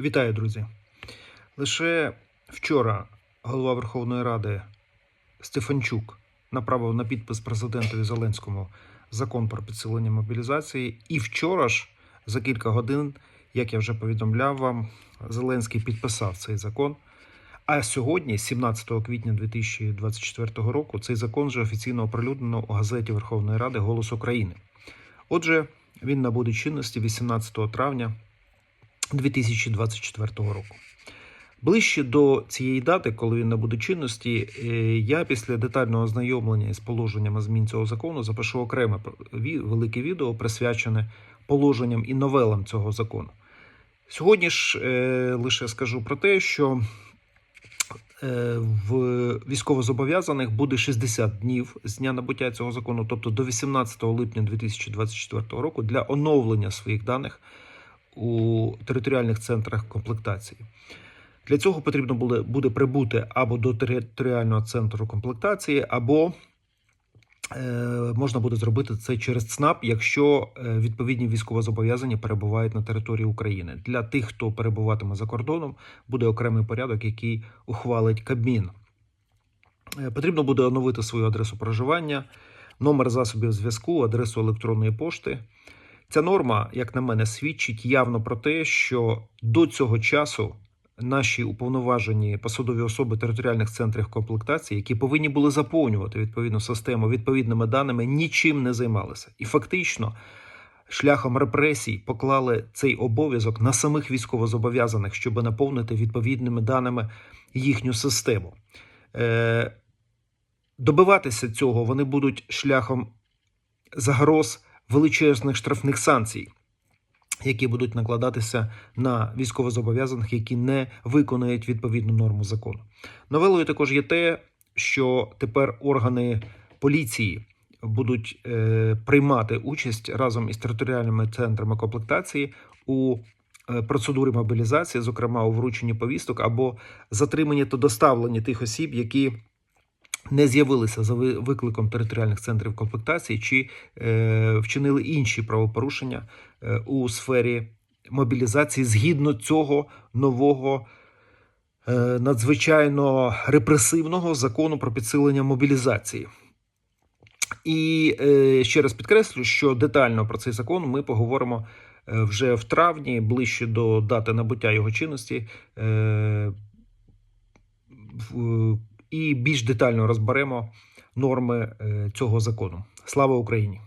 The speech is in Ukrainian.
Вітаю, друзі. Лише вчора голова Верховної Ради Стефанчук направив на підпис президентові Зеленському закон про підсилення мобілізації. І вчора ж, за кілька годин, як я вже повідомляв вам, Зеленський підписав цей закон. А сьогодні, 17 квітня 2024 року, цей закон вже офіційно оприлюднено у газеті Верховної Ради Голос України. Отже, він набуде чинності 18 травня 2024 року. Ближче до цієї дати, коли він набуде чинності, е, я після детального ознайомлення з положеннями змін цього закону запишу окреме велике відео, присвячене положенням і новелам цього закону. Сьогодні ж е, лише скажу про те, що е, в військовозобов'язаних буде 60 днів з дня набуття цього закону, тобто до 18 липня 2024 року, для оновлення своїх даних у територіальних центрах комплектації. Для цього потрібно буде, прибути або до територіального центру комплектації, або е, можна буде зробити це через ЦНАП, якщо е, відповідні військовозобов'язані перебувають на території України. Для тих, хто перебуватиме за кордоном, буде окремий порядок, який ухвалить Кабмін. Е, Потрібно буде оновити свою адресу проживання, номер засобів зв'язку, адресу електронної пошти. Ця норма, як на мене, свідчить явно про те, що до цього часу наші уповноважені посадові особи територіальних центрів комплектації, які повинні були заповнювати відповідну систему відповідними даними, нічим не займалися. І фактично, шляхом репресій поклали цей обов'язок на самих військовозобов'язаних, щоб наповнити відповідними даними їхню систему. Е, добиватися цього вони будуть шляхом загроз величезних штрафних санкцій, які будуть накладатися на військовозобов'язаних, які не виконують відповідну норму закону. Новелою також є те, що тепер органи поліції будуть е, приймати участь разом із територіальними центрами комплектації у е, процедурі мобілізації, зокрема у врученні повісток або затриманні та доставленні тих осіб, які не з'явилися за викликом територіальних центрів комплектації чи е, вчинили інші правопорушення е, у сфері мобілізації згідно цього нового е, надзвичайно репресивного закону про підсилення мобілізації. І е, ще раз підкреслю, що детально про цей закон ми поговоримо вже в травні, ближче до дати набуття його чинності. І більш детально розберемо норми е, цього закону. Слава Україні!